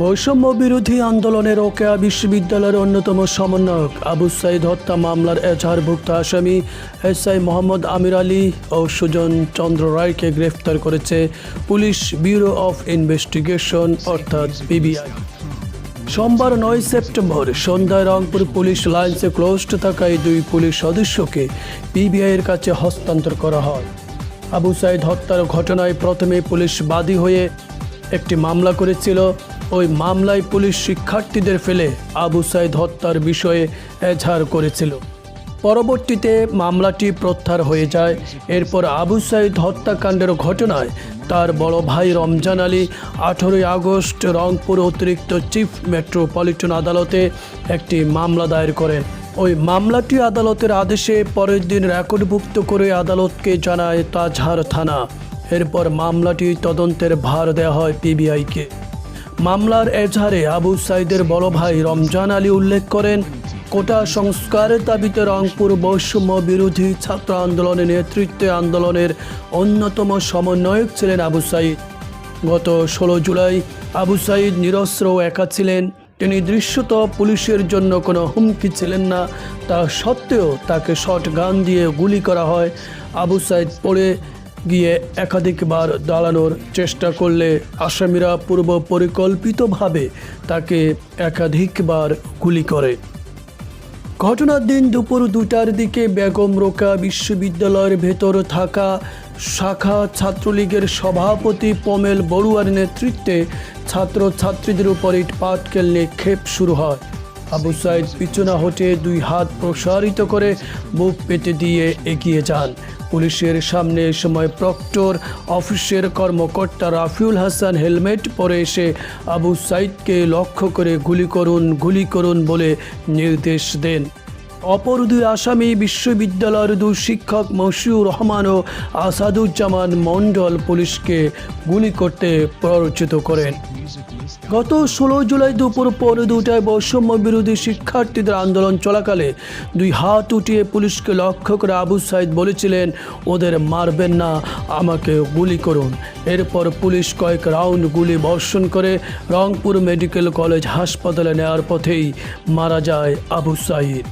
বৈষম্য বিরোধী আন্দোলনের ওকেয়া বিশ্ববিদ্যালয়ের অন্যতম সমন্বয়ক আবু সাইদ হত্যা মামলার এজাহারভুক্ত আসামি এসআই মোহাম্মদ আমির আলী ও সুজন চন্দ্র রায়কে গ্রেফতার করেছে পুলিশ ব্যুরো অফ ইনভেস্টিগেশন, অর্থাৎ পিবিআই সোমবার নয় সেপ্টেম্বর সন্ধ্যায় রংপুর পুলিশ লাইন্সে ক্লোজড থাকা এই দুই পুলিশ সদস্যকে পিবিআইয়ের কাছে হস্তান্তর করা হয়। আবু সাইদ হত্যার ঘটনায় প্রথমে পুলিশ বাদী হয়ে একটি মামলা করেছিল। ওই মামলায় পুলিশ শিক্ষার্থীদের ফেলে আবু সাইদ হত্যার বিষয়ে এজাহার করেছিল। পরবর্তীতে মামলাটি প্রত্যাহার হয়ে যায়। এরপর আবু সাইদ হত্যাকাণ্ডের ঘটনায় তার বড় ভাই রমজান আলী আঠেরোই আগস্ট রংপুর অতিরিক্ত চিফ মেট্রোপলিটন আদালতে একটি মামলা দায়ের করেন। ওই মামলাটি আদালতের আদেশে পরের দিন রেকর্ডভুক্ত করে আদালতকে জানায় তাজহার থানা। এরপর মামলাটি তদন্তের ভার দেওয়া হয় পিবিআইকে। মামলার এজাহারে আবু সাইদের বড় ভাই রমজান আলী উল্লেখ করেন, কোটা সংস্কারের দাবিতে রংপুর বৈষম্য বিরোধী ছাত্র আন্দোলনের নেতৃত্বে আন্দোলনের অন্যতম সমন্বয়ক ছিলেন আবু সাইদ। গত ষোলো জুলাই আবু সাইদ নিরস্ত্র একা ছিলেন। তিনি দৃশ্যত পুলিশের জন্য কোনো হুমকি ছিলেন না, তা সত্ত্বেও তাকে শট গান দিয়ে গুলি করা হয়। আবু সাইদ পড়ে গিয়ে একাধিকবার দাঁড়ানোর চেষ্টা করলে আসামিরা পূর্ব পরিকল্পিতভাবে তাকে একাধিকবার গুলি করে। ঘটনার দিন দুপুর দুটার দিকে বেগম রোকা বিশ্ববিদ্যালয়ের ভেতর থাকা শাখা ছাত্রলীগের সভাপতি পমেল বড়ুয়ার নেতৃত্বে ছাত্র ছাত্রীদের উপর ইট নিক্ষেপ শুরু হয়। আবু সাইদ পিছনা হটে দুই হাত প্রসারিত করে বুক পেতে দিয়ে এগিয়ে যান। পুলিশের সামনে সময় প্রক্টর অফিসের কর্মকর্তা রাফিউল হাসান হেলমেট পরে এসে আবু সাইদকে লক্ষ্য করে গুলি করুন গুলি করুন বলে নির্দেশ দেন। অপর দুই আসামি বিশ্ববিদ্যালয়ের দুই শিক্ষক মশিউর রহমান ও আসাদুজ্জামান মণ্ডল পুলিশকে গুলি করতে প্ররোচিত করেন। গত ষোলো জুলাই দুপুর পৌনে দুটায় বৈষম্য বিরোধী শিক্ষার্থীদের আন্দোলন চলাকালে দুই হাত উঠিয়ে পুলিশকে লক্ষ্য করে আবু সাইদ বলেছিলেন, ওদের মারবেন না, আমাকে গুলি করুন। এরপর পুলিশ কয়েক রাউন্ড গুলি বর্ষণ করে রংপুর মেডিকেল কলেজ হাসপাতালে নেওয়ার পথেই মারা যায় আবু সাইদ।